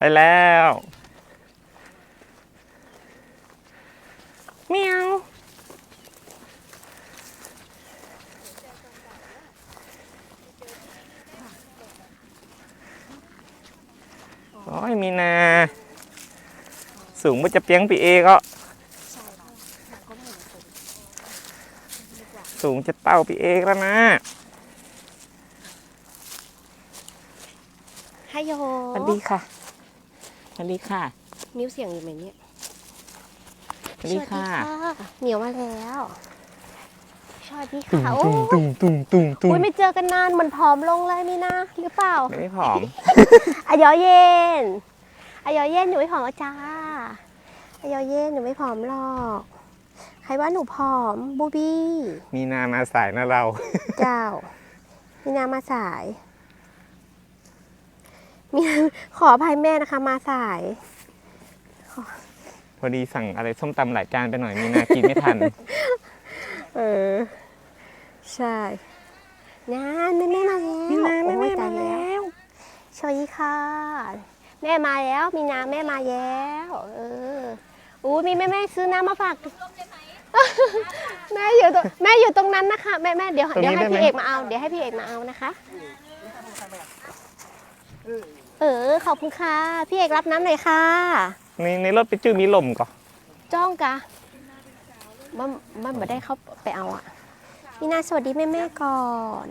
ไปแล้วเมียวโอ้ยมีนา สูงมันจะเปียงปีเอก็ สูงจะเต้าปีเอกแล้วนะฮัลโหลสวัสดีค่ะ สวัสดีค่ะมิวเสียงอยู่ไหมเนี่ยสวัสดีค่ะเหนียวมาแล้วสวัสดีตุ้งค่ะตุ้งตุ้งตุ้งตุ้งตุ้งอุ้ยไม่เจอกันนานเหมือนผอมลงเลยนี่นะหรือเปล่าไม่ผอมอายอเย็นอายอเย็นหนูไม่ผอมหรอกจ้าอายอเย็นหนูไม่ผอมหรอกใครว่าหนูผอมบูบี้มีนามาสายนะเรา เจ้า มีนามาสาย มีนาขออภัยแม่นะคะ มาสาย พอดีสั่งอะไรส้มตำหลายจานไปหน่อยมีนากินไม่ทัน เออ ใช่งานแม่แม่มาแล้วมีนาแม่แม่โอ้ยตมายแล้วสวัสดีค่ะ แม่มาแล้ว มีนาแม่มาแล้ว เอออู้มีแม่แม่ซื้อน้ำมาฝาก แม่อยู่ตรงแม่อยู่ตรงนั้นนะคะ แม่แม่เดี๋ยวตรงนี้เดี๋ยวให้ได้ไหม พี่เอกมาเอา เดี๋ยวให้พี่เอกมาเอานะคะ เออ ขอบคุณค่ะ พี่เอกรับน้ำหน่อยค่ะ ในในรถไปจื้อมีลมก่อนจ้องกะมันมันไม่ได้เข้าไปเอาอะมีนาสวัสดีแม่แม่ๆก่อน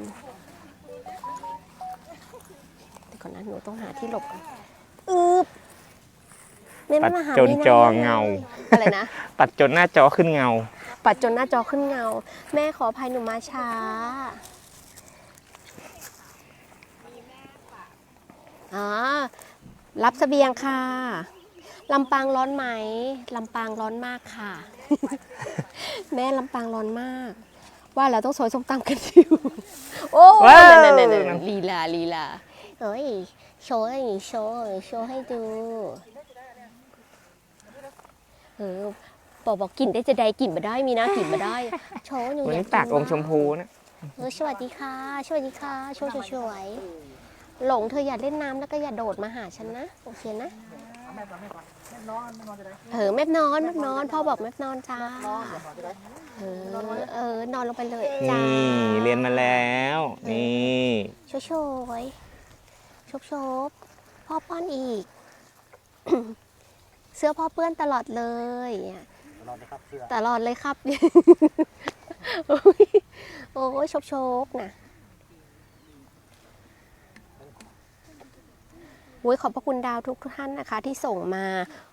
เดี๋ยวก่อนนะหนูต้องหาที่หลบก่อนอึบแม่ปัแม่ดมาหาจนมีาจอแม่เงา อะไรนะปัดจนหน้าจอขึ้นเงา ปัดจนหน้าจอขึ้นเงา แม่ขออภัยหนูมาช้า อ๋อรับเสบียงค่ะลำปางร้อนไหมลำปางร้อนมากค่ะ แม่ลำปางร้อนมาก ว่าแล้วต้องซอยส้มตำกันอยู่โอ้ว้าว นั่นนั่นนั่นลีลาลีลาเฮ้ยโชว์ให้โชว์โชว์ให้ดูเออบอกบอกกลิ่นได้จะใดกลิ่นมาได้มีนะกลิ่นมาได้โชว์หนูวันอยานี้กตากอมชมพูนะ เออสวัสดีค่ะสวัสดีค่ะโชว์สวยๆ หลงเธออย่าเล่นน้ำแล้วก็อย่าโดดมาหาฉันนะ โอเคนะ เออแม่นอนแม่นอนพ่อบอกแม่นอนจ้าเออเออนอนลงไปเลยจ้า นี่เรียนมาแล้ว นี่โชว์โชยชบชบพ่อป้อนอีก เสื้อพ่อเปื้อนตลอดเลยเนี่ยตลอดเลยครับเสื้อตลอดเลยครับ โอ้ยโอ้ยชบชบนะ อ้ยขอบพระคุณดาวทุกท่านนะคะ ที่ส่งมา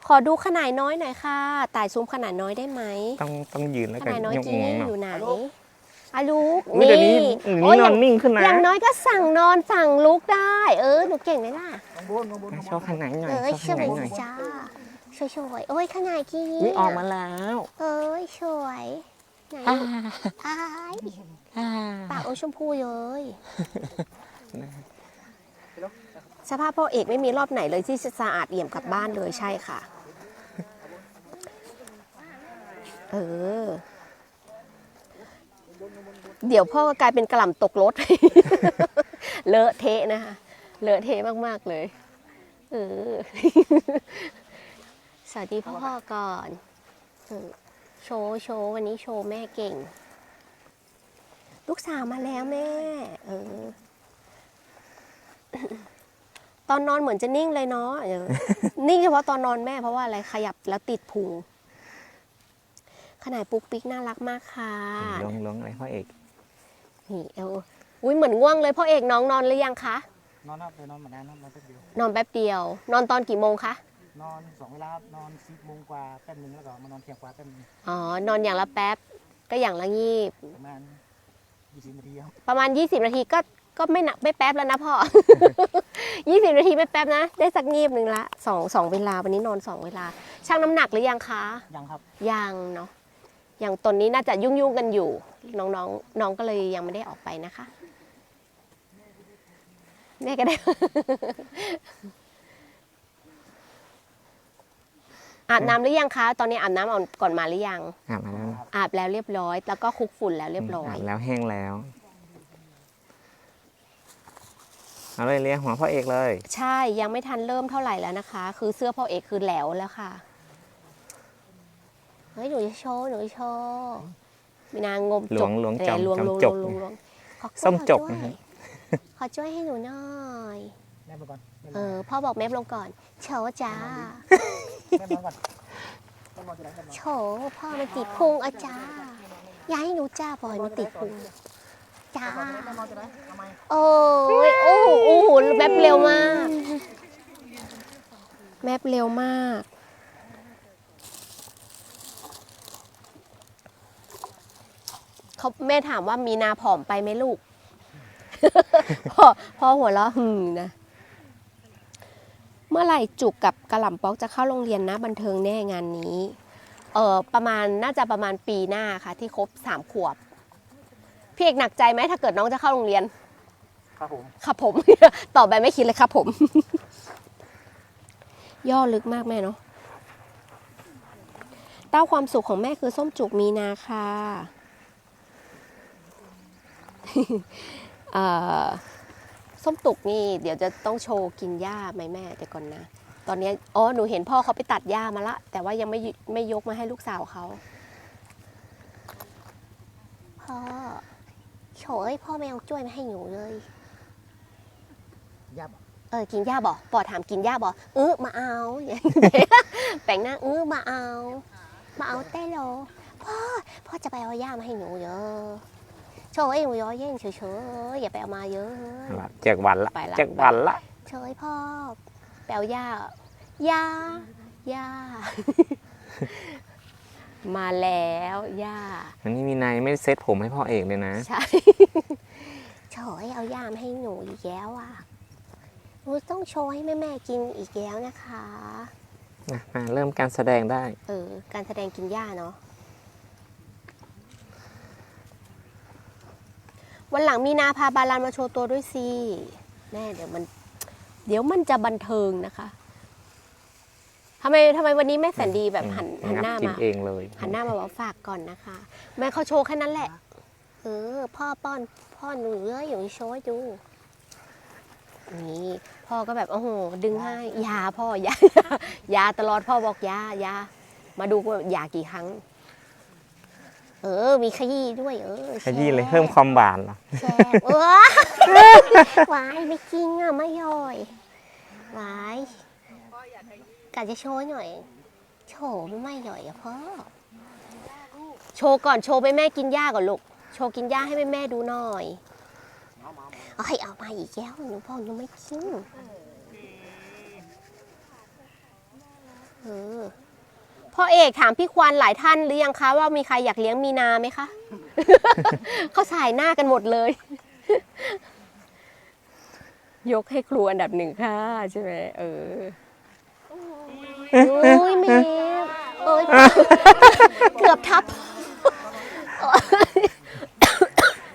ขอดูขนาดน้อยหน่อยค่ะต่ายซูมขนาดน้อยได้ไหมต้องต้องยืนแล้วขกันนาดน้อยยกจีงวงนี่หน่ออยยู่ไหนอะลูกอุ๊ยเดี๋ยวนี้เดี๋ยวนี้โยนอนนิ่งขึ้นนะอย่างน้อยก็สั่งนอนสั่งลุกได้ เออหนูเก่งไหมล่ะข้างบนข้างบนข้างบชอบนขนาดหน่อยเอ้ยชอบสขวนาดหน่อยยจ้าสวยสวยๆโอ้ยขนาดกี้วิออกมาแล้วเอ้ยสวยไหนอ่าอายอ่าปากโอชมพูเลย สภาพพ่อเอกไม่มีรอบไหนเลยที่จะสะอาดเอี่ยมกลับบ้านเลยใช่ค่ะ เออ เดี๋ยวพ่อก็กลายเป็นกระหล่ำตกรถ เลอะเทะนะคะ เลอะเทะมาก ๆ เลย เออ สวัสดีพ่อก่อนเออโชว์โชว์วันนี้โชว์แม่เก่ง ลูกสาวมาแล้วแม่ เออ ตอนนอนเหมือนจะนิ่งเลยเนาะเออนิ่งเฉพาะตอนนอนแม่เพราะว่าอะไรขยับแล้วติดพุงขนาดปุ๊กปิ๊กน่ารักมากค่ะลงลงอะไรพ่อเอกนี่เอออุ้ยเหมือนง่วงเลยพ่อเอกน้องนอนหรือยังคะนอนนับเลยนอนมานานนอนแป๊บเดียวนอนแป๊บเดียว นอนตอนกี่โมงคะนอนสองเวลาครับนอนสิบโมงกว่าแป๊บนึงแล้วก็มานอนเที่ยงกว่าแป๊บนึงอ๋อนอนอย่างละแป๊บก็อย่างละงีบประมาณยี่สิบนาทีครับประมาณ20นาทีก็ ก็ไม่หนักไม่แป๊บแล้วนะพ่อ 20 นาทีไม่แป๊บนะ ได้สักงีบหนึ่งละสองสองเวลาวันนี้นอนสองเวลาชั่งน้ำหนักหรือยังคะยังครับ ยังเนาะอย่างตอนนี้น่าจะยุ่งยุ่งๆกันอยู่ น้องๆน้องก็เลยยังไม่ได้ออกไปนะคะแม่ก็ได้ อาบน้ำหรือยังคะ ตอนนี้อาบน้ำเอาก่อนมาหรือยัง อาบมาแล้วนะอาบแล้วเรียบร้อย แล้วก็คลุกฝุ่นแล้วเรียบร้อยอาบแล้วแห้งแล้ว เอาเลยเลี้ยงหัวพ่อเอกเลย ใช่ยังไม่ทันเริ่มเท่าไหร่แล้วนะคะ คือเสื้อพ่อเอกคือแหลวแล้วค่ะเฮ้ยหนูจะโชว์หนูจะโชว์มีนางงมหลจวกงหลวงเอ่อจอมลวงจอมลวงจลกวงลวงลวงขอกล้วยส้มจกขอนะช่วยฮะขอช่วยให้หนูหน่อยแม่มาก่อนแม่เออพ่อบอกแมฟลงก่อนโชว์จ้าแม่นอนก่อนแม่นอนจะไหนแม่นอนโชว์พ่อมันติดพุงอะจ้าอย่าให้หนูจ้าปล่อยมันติดพุง จ้า โอ้ยโอ้โหโอ้โหแมฟเร็วมาก แมฟเร็วมาก เขาแม่ถามว่ามีนาผอมไปไหมลูก พ่อพ่อหัวเราะหึมนะ เมื่อไหร่จุกกับกระหล่ำป๊อกจะเข้าโรงเรียนนะ บันเทิงแน่งานนี้ เออประมาณน่าจะประมาณปีหน้าค่ะ ที่ครบสามขวบ พี่เอกหนักใจไหมถ้าเกิดน้องจะเข้าโรงเรียน ครับผม ครับผม ตอบแบบไม่คิดเลยครับผม ย่อลึกมากแม่เนาะเต้าความสุขของแม่คือส้มจุกมีนาค่ะเอ่อส้มตุกนี่เดี๋ยวจะต้องโชว์กินหญ้าไหมแม่เดี๋ยวก่อนนะ ตอนนี้อ๋อหนูเห็นพ่อเขาไปตัดหญ้ามาละ แต่ว่ายังไม่ยไม่ยกมาให้ลูกสาวเขาพ่อ โฉยพ่อไม่เอาจ้วยมาให้หนูเลยยับเออกินหญ้าบ่ปอถามกินหญ้าบ่เออมาเอาแปลงหน้าเออมาเอา มาเอาเต้โลพ่อพ่อจะไปเอาหญ้ามาให้หนูเยอะโชว์เองหนูย้อยเย่งเฉยๆอย่าไปเอามาเยอะ ละเจ็ดวันละไปละ เจ็ดวันละเฉยพ่อไปเอาหญ้าหญ้าหญ้า มาแล้วหญ้าวันนี้มีนายไม่ได้เซ็ตผมให้พ่อเอกเลยนะ ใช่โชว์ให้เอาย่ามให้หนูอีกแล้วอะหนูต้องโชว์ให้แม่แม่ๆกินอีกแล้วนะคะนะมาเริ่มการแสดงได้ เออ การแสดงกินหญ้าเนาะวันหลังมีนาพาบาลานมาโชว์ตัวด้วยสิแม่เดี๋ยวมัน เดี๋ยวมันจะบันเทิงนะคะ ทำไมทำไมวันนี้แม่แสนดีแบบหันหันหน้ากินมาเองเลยหันหน้ามาบอกฝากก่อนนะคะ แม่เขาโชว์แค่นั้นแหละเออพ่อป้อนพ่อหนูเอ้ยอยู่โชว์ให้ดูนี่พ่อก็แบบโอ้โหดึงให้อยาพ่ออยาอยาตลอดพ่อบอกอยาอยามาดูว่าอยากี่ครั้ง เออ มีขยี้ด้วยเออขยี้เลยแชร์เพิ่มความหวานเหรอแชร์เออวายไม่จริงอะไม่ย่อยวาย กะจะโชว์หน่อย โชว์ไม่ย่อยอะพ่อ โชว์ก่อนโชว์ไปแม่กินหญ้าก่อนลูก โชว์กินหญ้าให้แม่แม่ๆดูหน่อยเอาให้เอามาอีกแล้วหนูพ่อหนูไม่กินเออพ่อเอกถามพี่ควานหลายท่านหรือยังคะว่ามีใครอยากเลี้ยงมีนาไหมคะ เขาสายหน้ากันหมดเลย ยกให้ครูอันดับหนึ่งค่ะใช่ไหมเออ โอ้ยเมฟโอ้ยเกือบทับ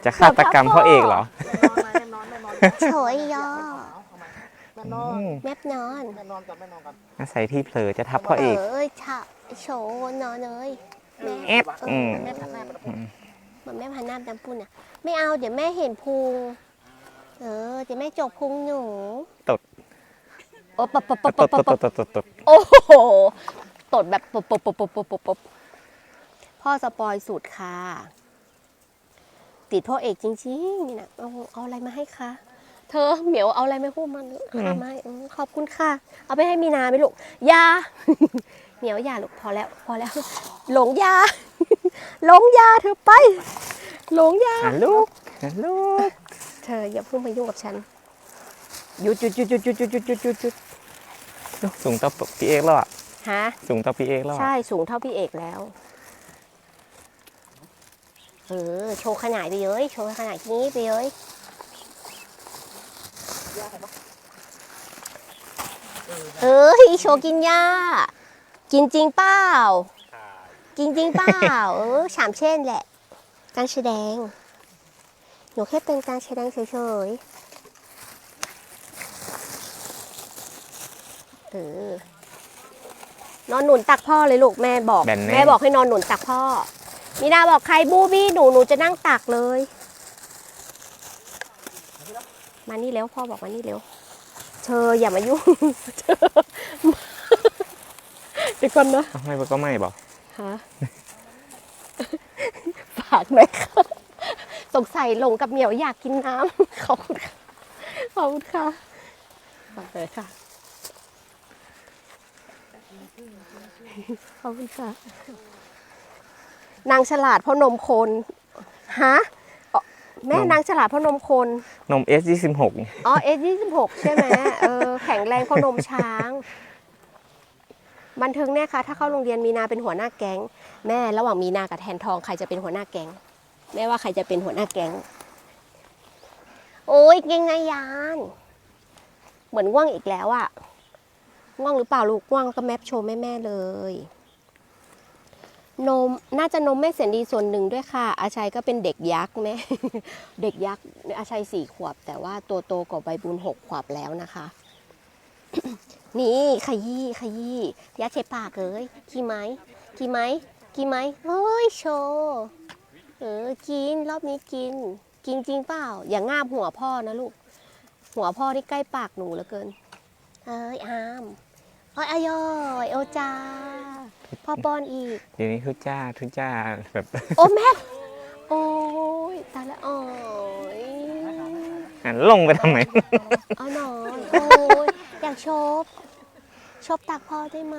จะฆาตกรรมพ่อเอกเหรอแม่นอนแม่นอนแม่นอนเฉยยอแม่นอนอืมแมบนอนแม่นอนก่อนแม่นอนก่อนอาศัยที่เผลอจะทับพ่อเอกเอ้ยฉะโฉนอนเลยแม่แอปเออือมแม่พันหน้าเหมือนแม่พันหน้าดำปุ่นอะ ไม่เอาเดี๋ยวแม่เห็นพุง เออเดี๋ยวแม่จกพุงหนูตด โอ้ปะปะตปะดปะตดปะตปะดตดตดโอ้โหตดแบบปบปบปบปบปบปบปพ่อสปอยสูตรค่ะ ติดพ่อเอกจริงๆนี่นะเอาเอาอะไรมาให้คะเธอเหมียวเอาอะไรม่พูดมันค่ะไม่ขอบคุณค่ะ เอาไปให้มีนาไหมลูกยาเหมียวยาลูกพอแล้ว พอแล้ว หลงยา หลงยาเธอไป หลงยาลูกลูกเธออย่าเพิ่งมายุ่งกับฉันหยุดหยุดหยุดหยุดหยุดหยุดหยุดหยุดหยุด สูงต่อพี่เอกแล้วอะฮะสูงต่อพี่เอกแล้วอะใช่สูงเท่าพี่เอกแล้วเออโชว์ขนาดไปเย้ยโชว์ขนาดนี้ไปเย้ยเอ้ยโชว์กินหญ้า กินจริงเปล่ากินจริงเปล่าเออฉามเช่นแหละ การแสดง หนูแค่เป็นการแสดงเฉยๆ เออนอนหนุนตักพ่อเลยลูกแม่บอก แบนแน่แม่บอกให้นอนหนุนตักพ่อ มีนาบอกใครบูบี้หนูหนูจะนั่งตักเลย มานี่เร็วพ่อบอกมานี่เร็วเธออย่ามายุ่งเธอเดี๋ยวก่อนนะเอาไม่ก็ไม่บอกฮะ ฝากหน่อยค่ะสงสัยหลงกับเหมียวอยากกินน้ำ ขอบคุณค่ะ ขอบคุณค่ะฝากเลยค่ะ ขอบคุณค่ะ นางฉลาดเพราะนมโคนฮะอ๋อแม่นางฉลาดเพราะนมโคน นม S ยี่สิบหกอ๋อเอยี่สิบหกใช่ไหมเออแข็งแรงเพราะนมช้าง บันเทิงแน่ค่ะ ถ้าเข้าโรงเรียนมีนาเป็นหัวหน้าแก๊ง แม่ระหว่างมีนากับแทนทองใครจะเป็นหัวหน้าแก๊ง แม่ว่าใครจะเป็นหัวหน้าแก๊ง โอ้ยเก่งนายาน เหมือนว่างอีกแล้วอะ ว่างหรือเปล่าลูกว่างก็แมปโชว์แม่แม่ๆเลย นมน่าจะนมแม่เสียนดีส่วนหนึ่งด้วยค่ะ อาชัยก็เป็นเด็กยักษ์แม่เด็กยักษ์อาชัยสี่ขวบ แต่ว่าตัวโตกว่าใบบุญหกขวบแล้วนะคะ นี่ขยี้ขยี้ยัดเชปากเลยกี่ไหมกี่ไหมกี่ไหมเฮ้ยโชว์เออกินรอบนี้กิน กินจริงเปล่า อย่างงาบหัวพ่อนะลูก หัวพ่อที่ใกล้ปากหนูเหลือเกิน เอ้ยอาม เอ้ยอายอยโอจ้าพ่อป้อนอีก เดี๋ยวนี้ทุจ้าทุจ้าแบบโอ้แม่โอ้ยตายแล้วโอ้ยหันลงไปทำไม เอาหนอนโอ้ยอยากชบชบตักพ่อได้ไหม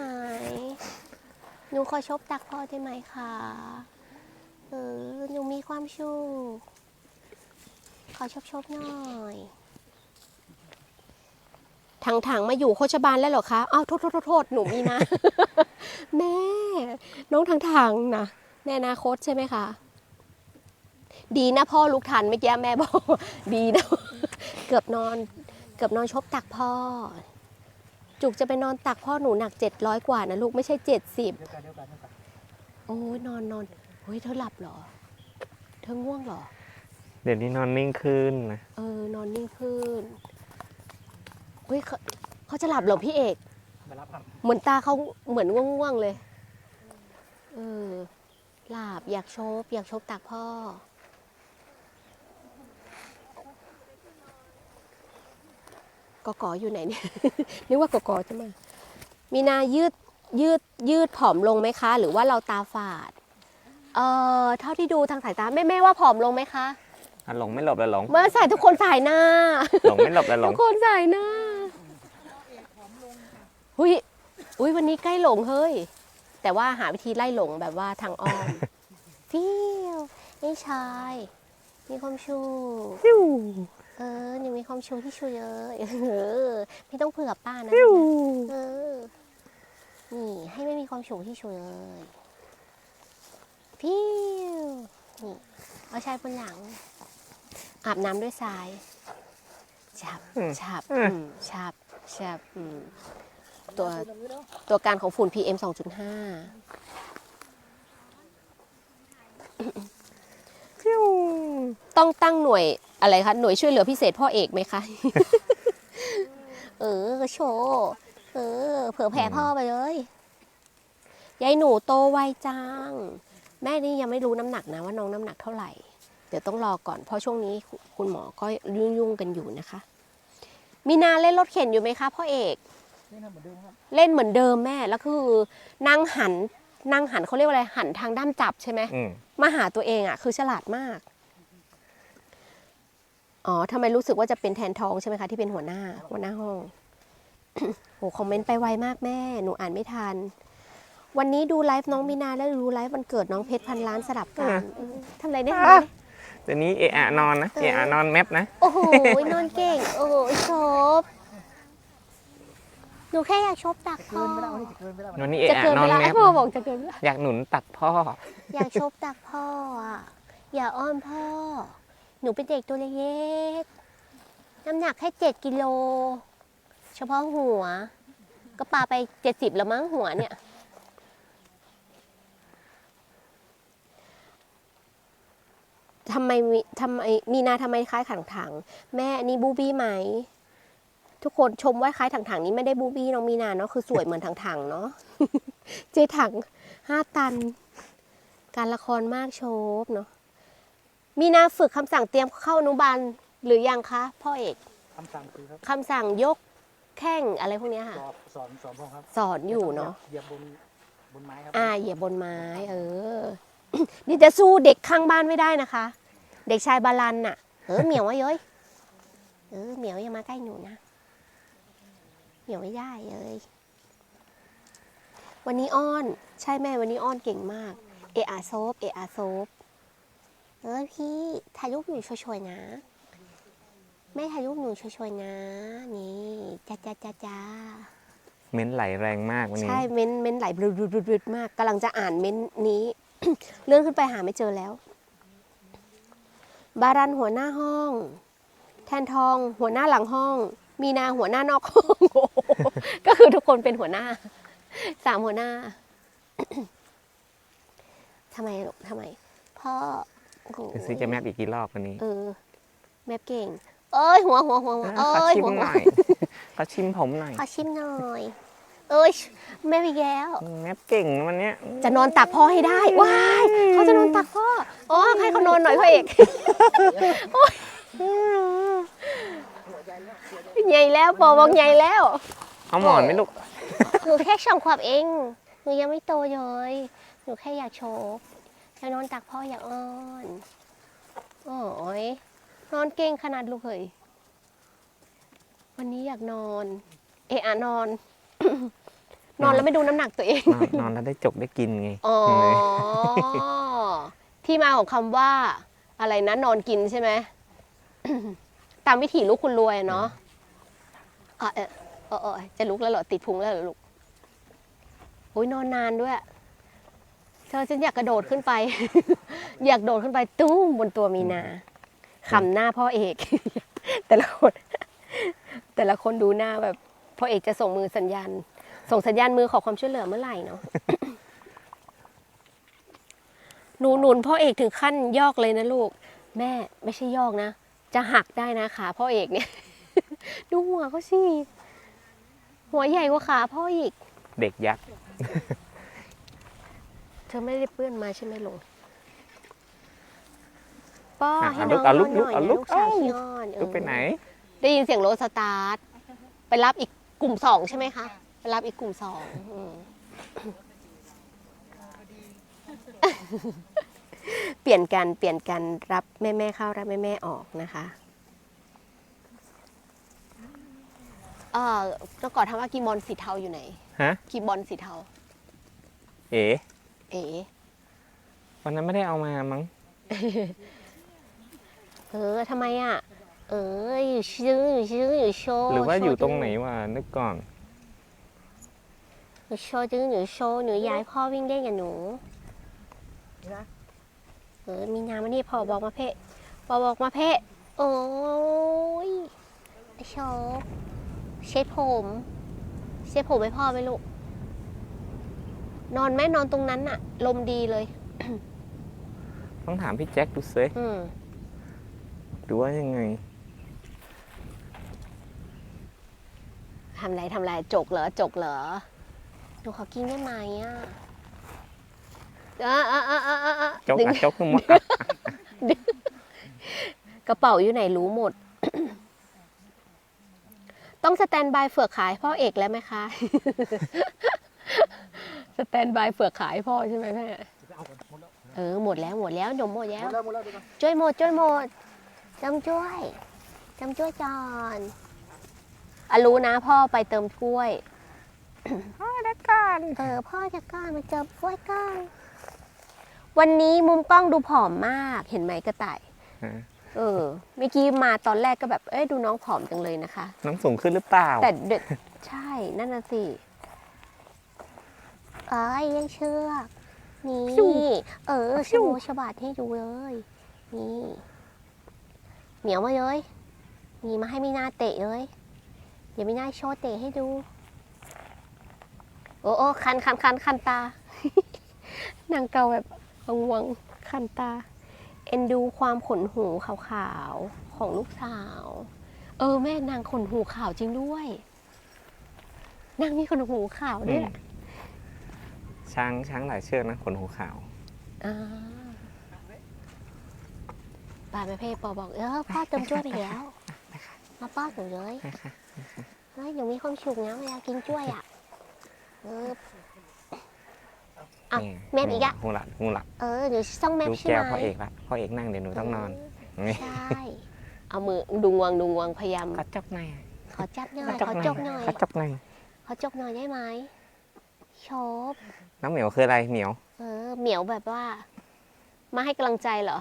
หนูขอชบตักพ่อได้ไหมคะเออหนูมีความสุขขอชบชบๆหน่อย ถังถังๆมาอยู่โคชบาลแล้วเหรอคะอ้าวโทษโทษโทษโทษหนูมีนะ แม่ น้องถังถังๆนะในอนาคตใช่ไหมคะ ดีนะพ่อลุกทันเมื่อกี้แม่บอก ดีนะ เกือบนอน เกือบนอนชบตักพ่อ จุกจะไปนอนตักพ่อหนูหนักเจ็ดร้อยกว่านะลูกไม่ใช่เจ็ดสิบเดี๋ยวกันเดี๋ยวกันเดี๋ยวกันโอ้ยนอนนอนเฮ้ยเธอหลับเหรอ เธอง่วงเหรอ เดี๋ยวนี้นอนนิ่งขึ้นนะ เออ นอนนิ่งขึ้น เฮ้ยเขาเขาจะหลับเหรอพี่เอก ไปรับครับเหมือนตาเขาเหมือนง่วงๆเลยเออหลับอยากโชบอยากโชบตักพ่อ กอกออยู่ไหนเนี่ย นึกว่ากอกอจะมา มีนายืดยืดยืดผอมลงไหมคะ หรือว่าเราตาฝาด เอ่อเท่าที่ดูทางสายตาแม่แม่ว่าผอมลงไหมคะ อะหลงไม่หลบแล้วหลงเมื่อใส่ทุกคนสายหน้า หลงไม่หลบแล้วหลทุงกคนใส่หน้า อุ้ยอุ้ยวันนี้ใกล้หลงเฮ้ย แต่ว่าหาวิธีไล่หลงแบบว่าทางอ้อม ฟิวไม่ชาย มีความชูเออยังมีความชูที่ชูเยอะเออไม่ต้องเผื่อป้านะเออนี่ให้ไม่มีความชูที่ชูเลยฟิวนี่เอาชายบนหลัง อาบน้ำด้วยทรายฉับอืมฉับอืมอืมฉับฉับอืม ตัวตัวการของฝุ่น PM 2.5 ต้องตั้งหน่วยอะไรคะ หน่วยช่วยเหลือพิเศษพ่อเอกไหมคะ เออโชว์เออ เผื่อแผ่พ่อไปเลย ยายหนูโตไวจัง แม่นี่ยังไม่รู้น้ำหนักนะว่าน้องน้ำหนักเท่าไหร่ เดี๋ยวต้องรอก่อน เพราะช่วงนี้คุคุณหมอก็ยุ่งๆกันอยู่นะคะ มีนาเล่นรถเข็นอยู่ไหมคะพ่อเอก นี่ทำเหมือนเดิมครับเล่นเหมือนเดิมแม่แล้วคือนั่งหันนั่งหันเขาเรียกว่าอะไรหันทางด้ามจับใช่ไหมอืมมาหาตัวเองอะ คือฉลาดมากอ๋อทำไมรู้สึกว่าจะเป็นแทนทองใช่ไหมคะที่เป็นหัวหน้าหัวหน้าห้อง โหคอมเมนต์ไปไวมากแม่ หนูอ่านไม่ทัน วันนี้ดูไลฟ์น้องมีนาแล้วดูไลฟ์วันเกิดน้องเพชรพันล้านสลับกันเออทำอะไรได้ทำอะไรได้เดี๋ยวนี้เอะอะนอนนะเอะอะนอนแมปนะ โอ้โห นอนเก่ง โอ้โหชบ หนูแค่อยากชบตักพ่เกิอนไปแล้ววันนี้จะเกินไปแล้ววันนี้จะเอะอะเกินนอเวนลาแมไอ้ปพ่อบอกจะเกินเวลาอยากหนุนตักพ่อ อยากชบตักพ่ออะ อย่าอ้อนพ่อ หนูเป็นเด็กตัวเล็กๆน้ำหนักแค่เจ็ดกิโล เฉพาะหัว ก็ปาไปเจ็ดสิบแล้วมั้งหัวเนี่ย ทำไมมีทำไมมีนาทำไมคล้ายถังถังๆแม่อันนี้บูบี้ไหม ทุกคนชมว่าคล้ายถังถังๆนี้ไม่ได้บูบี้น้องมีนาเนาะคือสวยเหมือนถังถังๆเนาะเจถังห้าตัน การละครมากโชบเนาะมีนาฝึกคำสั่งเตรียมเข้าอนุบาลหรือยังคะ พ่อเอกำสั่งคือครับคำสั่งยกแข้งอะไรพวกเนี้ยค่ะสอบสอนสอนพ่อครับ สอนอยู่เนาะเหยียบบนบนไม้ครับอ่าเหยียบบนไม้ เออ นี่จะสู้เด็กข้างบ้านไม่ได้นะคะ เด็กชายบาลันน่ะเออเหมียววะเย้ยเออเหมียวอย่ามาใกล้หนูนะเหมียวไม่ได้เลย วันนี้อ้อน ใช่แม่วันนี้อ้อนเก่งมาก เออาโซฟเออาโซฟเออพี่ถ่ายรูปหนูช่วยๆนะ แม่ถ่ายรูปหนูช่วยๆนะ นี่จ้าจ้าจ้าจ้าเม้นไหลแรงมากวันนี้ ใช่เม้นเม้นไหลบรุดบรุดบรุดบรุดมากกำลังจะอ่านเม้นนี้ เลื่อนขึ้นไปหาไม่เจอแล้ว บารันหัวหน้าห้อง แทนทองหัวหน้าหลังห้อง มีนาหัวหน้านอกห้องโอ้โห ก็คือทุกคนเป็นหัวหน้า สามหัวหน้าทำไมลูกทำไม พ่อโอ้โหจะซื้อจะแมปอีกกี่รอบวันนี้เออ แมปเก่ง เอ้ยหัวหัวหัวหัวอะเอ้ขอยชิมหัวหหัวน่อยขอชิมผมหน่อยขอชิมหน่อย เอ้ยแม่ไปแย้วแมปเก่งนะวันเนี้ย จะนอนตักพ่อให้ได้ว้ายเขาจะนอนตักพ่อโอ้ให้เขานอนหน่อยพ่อเอกโอ๊ยใหญ่แล้วปอบอกใหญ่แล้ว เอาหมอนไหมลูก หนูแค่สองขวบเอง หนูยังไม่โตเลย หนูแค่อยากโชว์จะนอนตักพ่ออยากอ้อนโอ้ยนอนเก่งขนาดลูกเฮ้ยวันนี้อยากนอน เอะอะนอน นอนแล้วไม่ดูน้ำหนักตัวเอง นอนนอนแล้วได้จกได้กินไงอ๋อเห็นไหมที่มาของคำว่า อะไรนะนอนกินใช่ไหม ตามวิถีลูกคุณรวยอะเนาะอะเออ เออเออจะลุกแล้วเหรอติดพุงแล้วเหรอลูกโอ้ยนอนนานด้วย เธอฉันอยากกระโดดขึ้นไป อยากโดดขึ้นไปตุ้มบนตัวมีนาขำหน้าพ่อเอก แต่ละคน แต่ละคนดูหน้าแบบพ่อเอกจะส่งมือสัญญาณ ส่งสัญญาณมือขอความช่วยเหลือเมื่อไหร่เนาะหนูหนุนพ่อเอกถึงขั้นยอกเลยนะลูก แม่ไม่ใช่ยอกนะ จะหักได้นะขาพ่อเอกเนี่ย ดูหัวเขาสิ หัวใหญ่กว่าขาพ่ออีก เด็กยักษ์ เธอไม่ได้เปื้อนมาใช่ไหมลุงป้ออะให้เอาน้ลูอกงเอาลูอ้อกนหน่อยเอานะลูลูกกสาวเอ้าขี้อ้อนเออลูกไปไหน ได้ยินเสียงรถสตาร์ทไปรับอีกกลุ่มสองใช่ไหมคะ ไปรับอีกกลุ่มสองอืมเปลี่ยนกันเปลี่ยนกันรับแม่แม่ๆเข้ารับแม่แม่ๆออกนะคะ เออเมื่อก่อนถามว่ากีบอลสีเทาอยู่ไหนฮะ กีบอลสีเทา เอ๋เอ๋วันนั้นไม่ได้เอามามั้ง เออทำไมอะ เอออยู่ชื่ออยู่ชื่ออยู่โชว์หรือว่าอยู่ตรงไหนโชว์วะนึกก่อนหนูโชว์จื้อหนูโชว์หนูย้ายพ่อวิ่งเล่นกับหนูนี่นะเออมีน้ำมานี่พอบอกมาเพะพอบอกมาเพะโอ้ยโชว์ เช็ดผม เช็ดผมให้พ่อไหมลูก นอนไหมนอนตรงนั้นน่ะ ลมดีเลย ต้องถามพี่แจ็คดูซิอืมดูว่ายังไง ทำไรทำไรจกเหรอจกเหรอหนูขอกินได้ไหมอะเอะอะอะอะอะอะจกดึงอะจกคือหมดอะกระเป๋าอยู่ไหนรู้หมด ต้องสแตนบายเฟือกขายพ่อเอกแล้วไหมคะ สแตนบายเฟือกขายพ่อใช่ไหมแม่จะเอาก่อนหมดแล้วเออหมดแล้วหมดแล้วหนมหมดหแล้วมดแล้วหมดแล้วเดี๋ยวก่อนช่วยหมดช่วยหมดจำช่วยจำช่วยจอนอะรู้นะพ่อไปเติมถ้วย พ่อได้ก่อนเออพ่อจะก้อนมาเจอถ้วยก้อนวันนี้มุมกล้องดูผอมมากเห็นไหมกระต่ายฮะ เออเมื่อกี้มาตอนแรกก็แบบเอ้ยดูน้องผอมจังเลยนะคะ น้ำสูงขึ้นหรือเปล่า แต่เด็ดใช่นั่นน่ะสิเอ้ยยังเชือกนี่เออชโมชบาดให้ดูเลยนี่เหนียวมาเลยนี่มาให้มีนาเตะเลยเดี๋ยวมีนาโชว์เตะให้ดู โอ้โอ้คันคันคันคันตานางเกาแบบวังวังคันตา เอ็นดูความขนหูขาวๆของลูกสาว เออ แม่นางขนหูขาวจริงด้วย นางมีขนหูขาวด้วยแหละช้างช้างหลายเชือกนะขนหูขาว อ่าป้าแม่เพ่ปอบอก เออพ่อเติมจ้วยไปแล้ว มาป้อนหนูเลย เฮ้ยหนูมีความสุขนะเวลากินกล้วยอะเออ อะนี่แม่อีกอะ หูหลับหูหลับเออหนูต้องแมปดูใช่แก้วไหมพ่อเอกละพ่อเอกนั่งเดี๋ยวหนูต้องนอนนี่ใช่เอามือดูงวงดูงวงพยายามเขาจกหน่อยขอจับหน่อยเขาขอจกหน่อยเขาจกหน่อยขอจกหน่อยได้ไหมชอบน้องเหมียวคืออะไรเหมียว เออเหมียวแบบว่า มาให้กำลังใจเหรอ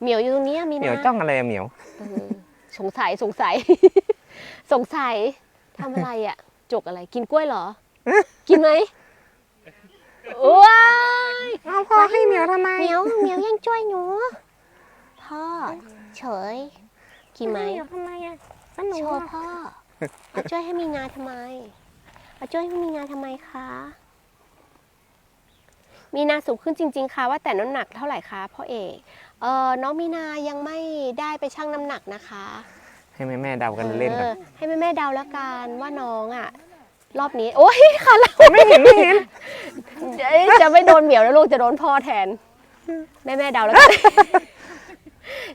เหมียวอยู่ตรงเนี้ยมีเหมียวนะ จ้องอะไรอะเหมียว เออสงสัยสงสัย สงสัยทำอะไรอะ จกอะไรกินกล้วยเหรอ กินไหมว้ายเอาพ่อให้เหมียวทำไมเหมียวเหมียวยังช่วยหนู พ่อ เฉย กินไหมทำไมอะสโชว์พ่อเอาช่วยให้มีนาทำไมเอาช่วยให้มีนาทำไมคะ มีนาสูงขึ้นจริง ๆค่ะว่าแต่น้ำหนักเท่าไหร่คะพ่อเอกเออน้องมีนายังไม่ได้ไปชั่งน้ำหนักนะคะ ให้แม่แม่ๆเดากันเล่นๆก่อนออให้แม่แม่ๆเดาแล้วกันว่าน้องอะ รอบนี้ โอ้ยค่ะเราไม่เห็นไม่เห็นเอ้ยจะไม่โดนเหมียวแล้วลูกจะโดนพ่อแทน แม่แม่ๆเดาแล้วกัน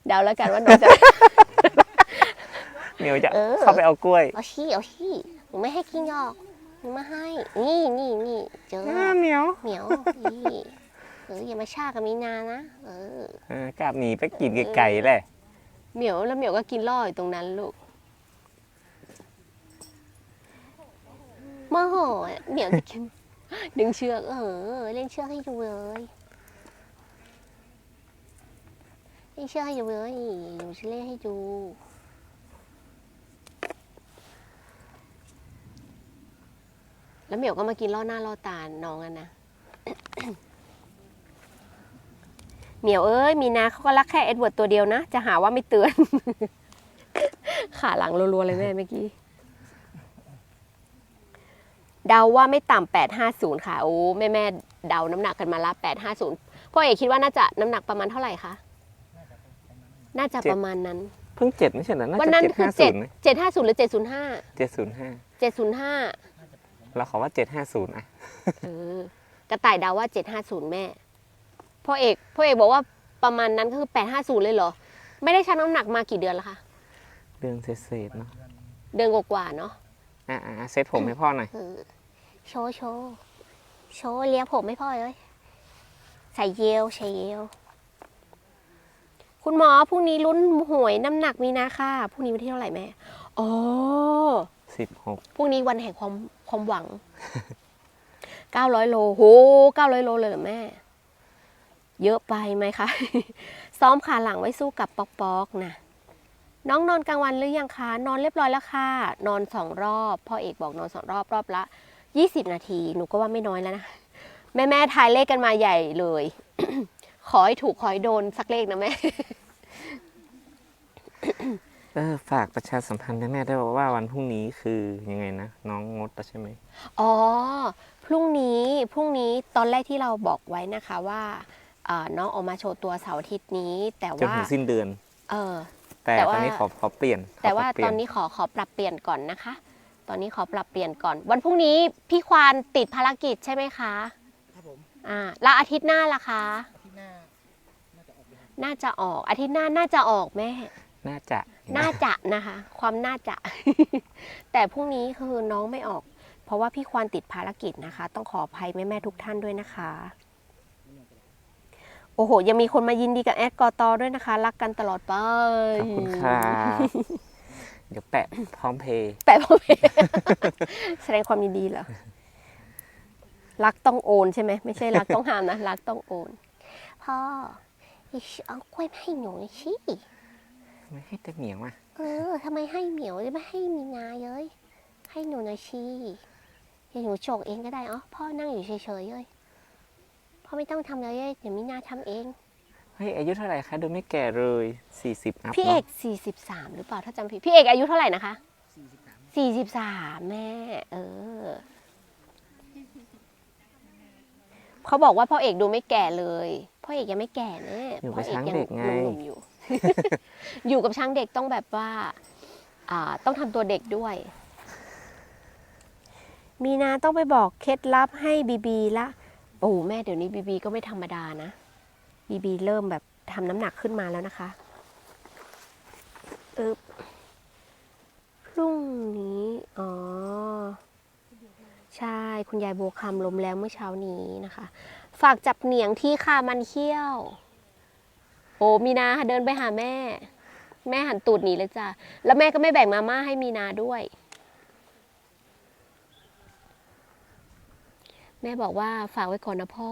เดาแล้วกันว่าน้องจะเหมียวจะเออเข้าไปเอากล้วยเอาชี้เอาชี้หนูไม่ให้กินหรอกหนูมาให้ นี่นี่นี่เจออ่าเหมียวเหมียวนี่เอออย่ามาชากับมีนานะเออเออกลับหนีไปกินไก่ๆแหละเหมียวแล้วเหมียวก็กินล่ออยู่ตรงนั้นลูก โมโหเหมียวจะกิน ดึงเชือก เออ เล่นเชือกให้ดูเลยเล่นเชือกให้ดูเลยหนูจะเล่นให้ดู แล้วเหมียวก็มากินล่อหน้าล่อตาน้องอะนะ เหมียวเอ้ย มีนาเขาก็รักแค่เอ็ดเวิร์ดตัวเดียวนะ จะหาว่าไม่เตือน ขาหลังรัวๆเลยแม่เมื่อกี้ เดาว่าไม่ต่ำแปดห้าศูนย์ค่ะโอ้แม่แม่ๆเดาน้ำหนักกันมาละแปดห้าศูนย์พ่อเอกคิดว่าน่าจะน้ำหนักประมาณเท่าไหร่คะน่าจะประมาณนั้นเพิ่งเจ็ดไม่ใช่เหรอน่าวันจะนั้นเจ็ดคือห้าเจ็ศูดนย์เจ็ดห้าศูนย์หรือเจ็ดศูนย์ห้าเจ็ดศูนย์ห้าเจ็ดศูนย์ห้าเราขอว่าเจ็ดห้าศูนย์อะเออกระต่ายเดาว่าเจ็ดห้าศูนย์แม่พ่อเอกพ่อเอกบอกว่าประมาณนั้นก็คือแปดห้าศูนย์เลยเหรอ ไม่ได้ชั่งน้ำหนักมากี่เดือนแล้วคะเรื่องเศษๆเนาะเดือนกว่าๆเนาะอะๆเซ็ตผมให้พ่อหน่อยเออ โชว์โชว์โชว์เลี้ยผมไม่พอเลยใส่เยลใส่เยลคุณหมอพรุ่งนี้ลุ้นหวยน้ำหนักมีนาค่ะพรุ่งนี้วันที่เท่าไหร่แม่อ๋อสิบหกพรุ่งนี้วันแห่งความความหวังเก้าร้อยโลโหเก้าร้อยโลเลยเหรอแม่ เยอะไปไหมคะ ซ้อมขาหลังไว้สู้กับปอกปอกๆนะน้องนอนกลางวันหรือยังคะ นอนเรียบร้อยแล้วค่ะ นอนสองรอบ พ่อเอกบอกนอนสองรอบรอบละ ยี่สิบนาที หนูก็ว่าไม่น้อยแล้วนะ แม่แม่ๆทายเลขกันมาใหญ่เลย ขอให้ถูกขอให้โดนสักเลขนะแม่ เออฝากประชาสัมพันธ์ให้แม่ได้วยว่าวันพรุ่งนี้คือยังไงนะ น้องงดแล้วใช่ไหมอ๋อ พรุ่งนี้พรุ่งนี้ตอนแรกที่เราบอกไว้นะคะว่าเอ่อน้องออกมาโชว์ตัวเสาร์อาทิตย์นี้ แต่จนว่า ถึงสิ้นเดือน เออ แต่แต่ตว่าอนนี้ขอขอเปลี่ยนขแต่ว่าปรับเปลี่ตยอนนี้ขอขอปรับเปลี่ยนก่อนนะคะ ตอนนี้ขอปรับเปลี่ยนก่อน วันพรุ่งนี้พี่ควานติดภารกิจใช่ไหมคะครับผมอ่าแล้วอาทิตย์หน้าล่ะคะ อาที่หน้าน่าจะออกเลยครับน่าจะออกอาทิตย์หน้าน่าจะออกแม่ น่าจะน่าจะนะคะ ความน่าจะ แต่พรุ่งนี้คือน้องไม่ออก เพราะว่าพี่ควานติดภารกิจนะคะ ต้องขออภัยแม่ๆทุกท่านด้วยนะคะ โอ้โห ยังมีคนมายินดีกับแอดกอตอด้วยนะคะ รักกันตลอดไป ขอบคุณครับเดี๋ยวแปะพร้อมเพย์แปะพ่อเพแสดงความยินดีเหรอรักต้องโอนใช่ไหมไม่ใช่รักต้องห้ามนะรักต้องโอน พ่อเอากล้วยมาให้หนูหน่อยสิไม่ให้แต่เหมียวอะเออทำไมให้เหมียวไม่ให้มีนาเลย ให้หนูหน่อยสิเดี๋ยวหนูโจกเองก็ได้อ๋อพ่อนั่งอยู่เฉยๆเลยพ่อไม่ต้องทำเลยเดี๋ยวมีนาทำเอง เฮ้ยอายุเท่าไหร่คะดูไม่แก่เลยสี่สิบอัพพี่เอกนาะสี่สิบสามหรือเปล่าถ้าจำผิดพี่เอกอายุเท่าไหร่นะคะสี่สิบสามสี่สิบสามแม่ เออเขาบอกว่าพ่อเอกดูไม่แก่เลยพ่อเอกยังไม่แก่แน่อยู่พ่กับช้างยัเด็กไงหนุ่มๆอยู่ อยู่กับช้างเด็กต้องแบบว่า อ่า ต้องทำตัวเด็กด้วย มีนาต้องไปบอกเคล็ดลับให้บีบีละ โอ้แม่เดี๋ยวนี้บีบีก็ไม่ธรรมดานะ บีบีเริ่มแบบทำน้ำหนักขึ้นมาแล้วนะคะอึบพรุ่งนี้ อ๋อ ใช่ คุณยายโบคำลมแล้วเมื่อเช้านี้นะคะ ฝากจับเหนียงที่คามันเขี้ยว โอ้มีนาเดินไปหาแม่ แม่หันตูดหนีเลยจ้ะ แล้วแม่ก็ไม่แบ่งมาม่าให้มีนาด้วย แม่บอกว่าฝากไว้ก่อนนะพ่อ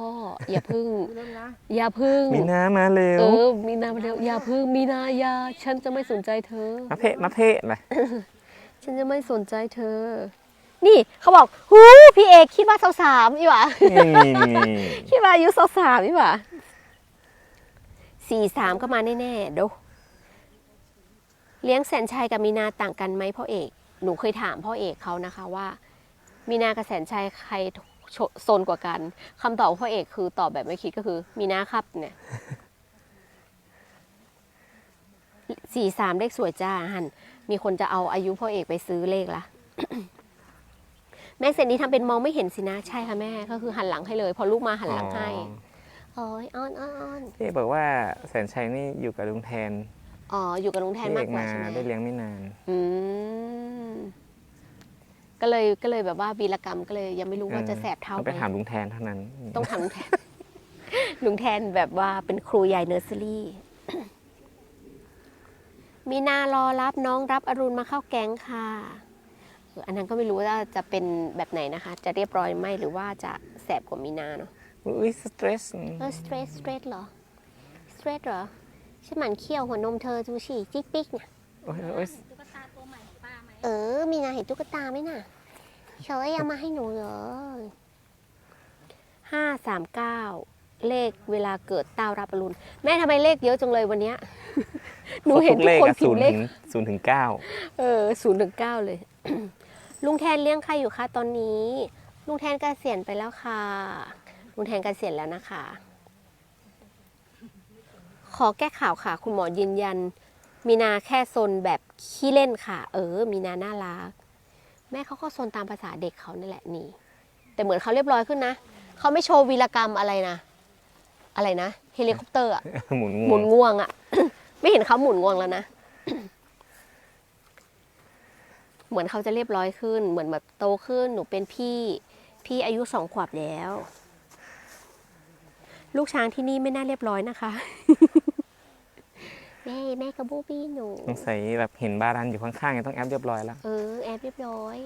อย่าพึ่งเริ่มนะอย่าพึ่ง มีนามาเร็ว เออ มีนาเร็ว อย่าพึ่ง มีนาอย่าฉันจะไม่สนใจเธอ มาเพะมาเพะไปฉันจะไม่สนใจเธอ นี่เขาบอกหูพี่เอกคิดว่าสาวๆอีหวะนี่คิดว่าอายุสาวๆอีหวะสี่สามก็มาแน่ๆเดูเลี้ยงแสนชัยกับมีนาต่างกันไหมพ่อเอก หนูเคยถามพ่อเอกเขานะคะว่า มีนากับแสนชัยใคร โชโซนกว่ากันคำตอบของพ่อเอกคือตอบแบบไม่คิดก็คือ มีนาครับเนี่ยสี่สามเลขสวยจ้าหันมีคนจะเอาอายุพ่อเอกไปซื้อเลขละแม่เซนนี้ทำเป็นมองไม่เห็นสินะใช่ค่ะแม่ ก็คือหันหลังให้เลย พอลูกมาหันหลังให้โอ้ยอ้อนอ้อนอ้อนพี่บอกว่าแสนชัยนี่อยู่กับลุงแทนอ๋ออยู่กับลุงแทนพี่มาเอกกกว่ามาใช่ไหมได้เลี้ยงไม่นาน อืม ก็เลยก็เลยแบบว่าวีรกรรมก็เลยยังไม่รู้ว่าจะแสบเท่าต้องไหไปมถามลุงแทนเท่านั้น ต้องถามลุงแทน ลุงแทนแบบว่าเป็นครูใหญ่เนอร์เซอรี่มีนารอรับน้องรับอรุณมาเข้าแก๊งค่ะเอออันนั้นก็ไม่รู้ว่าจะเป็นแบบไหนนะคะ จะเรียบร้อยไหมหรือว่าจะแสบกว่ามีนาเนาะอุ้ยสเตรสเออสเตรสสเตรสเหรอสเตรสเหรอฉันหมันเขี้ยวหัวนมเธอดูสิจิ๊กปิ๊กเนี่ยโอ้ยโอ้ย เออ มีนาเห็นตุ๊กตาไหมน่ะเฉยเอามาให้หนูเลยห้าสามเก้าเลขเวลาเกิดเต้ารับอรุณแม่ทำไมเลขเยอะจังเลยวันเนี้ย หนูเห็นทุกคนศูพิมนพ์ย์เลถึขงศูนย์ถึงเก้าเออศูนย์ถึงเก้าเลย ลุงแทนเลี้ยงใครอยู่คะตอนนี้ ลุงแทนเกษียณไปแล้วค่ะ ลุงแทนเกษียณแล้วนะคะ ขอแก้ข่าวค่ะ คุณหมอยืนยัน มีนาแค่ซนแบบขี้เล่นค่ะ เออ มีนาน่ารัก แม่เขาก็ซนตามภาษาเด็กเขานั่นแหละนี่ แต่เหมือนเขาเรียบร้อยขึ้นนะเขาไม่โชว์วีรกรรมอะไรนะ อะไรนะเฮลิคอปเตอร์อะหมุนหงมุวงนง่วงอะ ไม่เห็นเขาหมุนง่วงแล้วนะ เหมือนเขาจะเรียบร้อยขึ้น เหมือนแบบโตขึ้นหนูเป็นพี่ พี่อายุสองขวบแล้ว ลูกช้างที่นี่ไม่น่าเรียบร้อยนะคะ แม่แม่กระบูบี้หนู สงสัยแบบเห็นบารันอยู่ข้างๆไงต้องแอปเรียบร้อยแล้ว เออแอบเรียบร้อย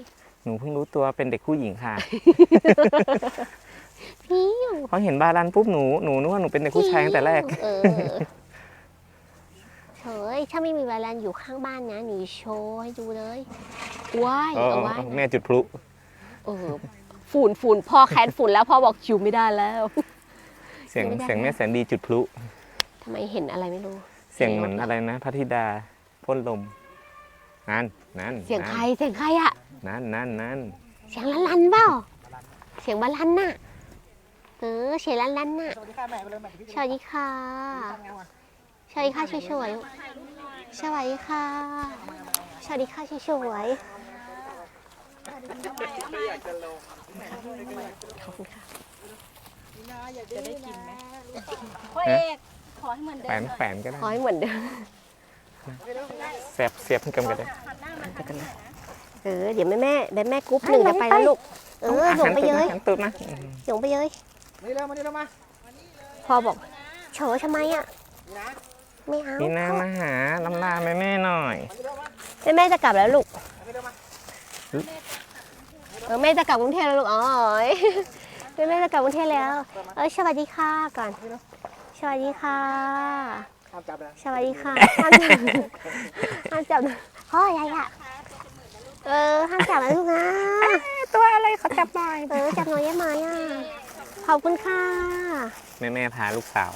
หนูเพิ่งรู้ตัวเป็นเด็กผู้หญิงค่ะ พี่พอเห็นบารันปุ๊บหนูหนูนึกว่าหนูเป็นเด็กผู้ชายตั้งแต่แรก เออเฉยถ้าไม่มีวาลันอยู่ข้างบ้านนะหนูโชว์ให้ดูเลยว้ายเออเอาไว้แม่จุดพลุ เออฝุ่นฝุ่นพ่อแคนฝุ่นแล้วพ่อบอกอยู่ไม่ได้แล้ว เสียงไม่ได้ เสียงแม่แสนดีจุดพลุทำไมเห็นอะไรไม่รู้ เสียงเหมือนอะไรนะพระธิดาพ่นลม นั่นนั่นเสียงใครเสียงใครอะนั่นนั่นนั่นเสียงลันลันเปล่าเสียงบาลันน่ะเออเสียงลันลันน่ะสวัสดีค่ะแม่ไปเลยแม่พี่สวัสดีค่ะทำงานว่ะสวัสดีค่ะสวยๆสวัสดีค่ะสวัสดีค่ะสวยๆขอบคุณค่ะจะได้กินไหมพ่อเอก ขอให้เหมือนเดิแฝมนแฝนก็ได้ขอให้เหมือนเดิม เสียบเสียบกันก็ได้เออ เดี๋ยวแม่แม่เดี๋ยวแม่กรุ๊ปหนึ่งจะไปแล้วลูก เออหลงไปเย้ยหันตูดนะหลงไปเย้ยมานี่เร็วมานี่เร็วมาพ่อบอกเฉยทำไมอะ นี่นะไม่เอานี่นามาหาลำลาแม่แม่หน่อยแม่แม่จะกลับแล้วลูก มานี่เร็วมาเออแม่จะกลับกรุงเทพแล้วลูกอ๋อยแม่แม่จะกลับกรุงเทพแล้ว เออสวัสดีค่ะก่อน สวัสดีค่ะ ห้ามจับนะสวัสดีค่ะห้ามจับห้ามจับพ่อใหญ่อะเออห้ามจับนะลูกนะตัวอะไรขอจับหน่อย เออจับหน่อยได้ไหมอะขอบคุณค่ะ แม่แม่พาลูกสาว